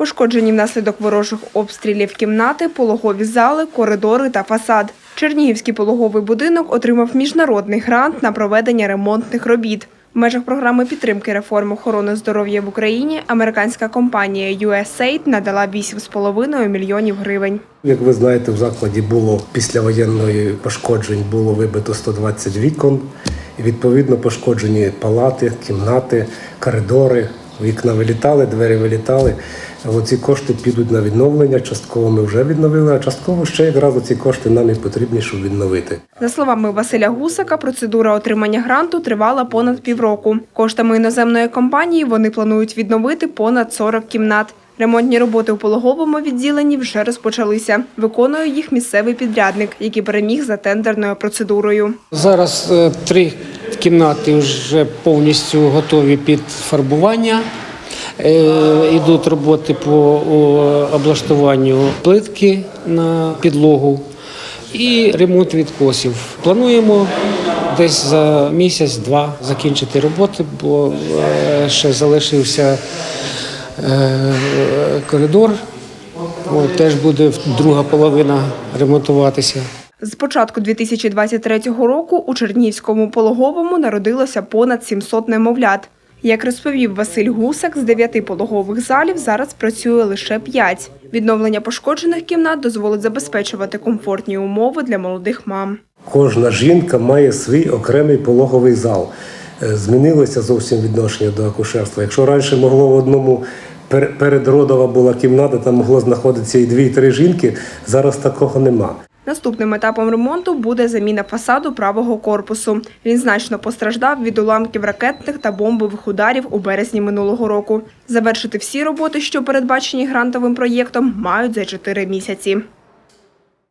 Пошкоджені внаслідок ворожих обстрілів кімнати, пологові зали, коридори та фасад. Чернігівський пологовий будинок отримав міжнародний грант на проведення ремонтних робіт. В межах програми підтримки реформ охорони здоров'я в Україні американська компанія USAID надала 8,5 мільйонів гривень. Як ви знаєте, в закладі було після воєнної пошкоджень було вибито 120 вікон. Відповідно пошкоджені палати, кімнати, коридори, вікна вилітали, двері вилітали. Оці кошти підуть на відновлення. Частково ми вже відновили, а частково ще якраз ці кошти нам і потрібні, щоб відновити. За словами Василя Гусака, процедура отримання гранту тривала понад півроку. Коштами іноземної компанії вони планують відновити понад 40 кімнат. Ремонтні роботи у пологовому відділенні вже розпочалися. Виконує їх місцевий підрядник, який переміг за тендерною процедурою. Зараз е, три кімнати вже повністю готові під фарбування. Е, Ідуть роботи по облаштуванню плитки на підлогу і ремонт відкосів. Плануємо десь за місяць-два закінчити роботи, бо е, ще залишився е, коридор. Теж буде друга половина ремонтуватися. З початку 2023 року у Чернігівському пологовому народилося понад 700 немовлят. Як розповів Василь Гусак, з дев'яти пологових залів зараз працює лише п'ять. Відновлення пошкоджених кімнат дозволить забезпечувати комфортні умови для молодих мам. Кожна жінка має свій окремий пологовий зал. Е, Змінилося зовсім відношення до акушерства. Якщо раніше могло в одному пер- передродова була кімната, там могло знаходитися і дві-три жінки, зараз такого нема. Наступним етапом ремонту буде заміна фасаду правого корпусу. Він значно постраждав від уламків ракетних та бомбових ударів у березні минулого року. Завершити всі роботи, що передбачені грантовим проєктом, мають за чотири місяці.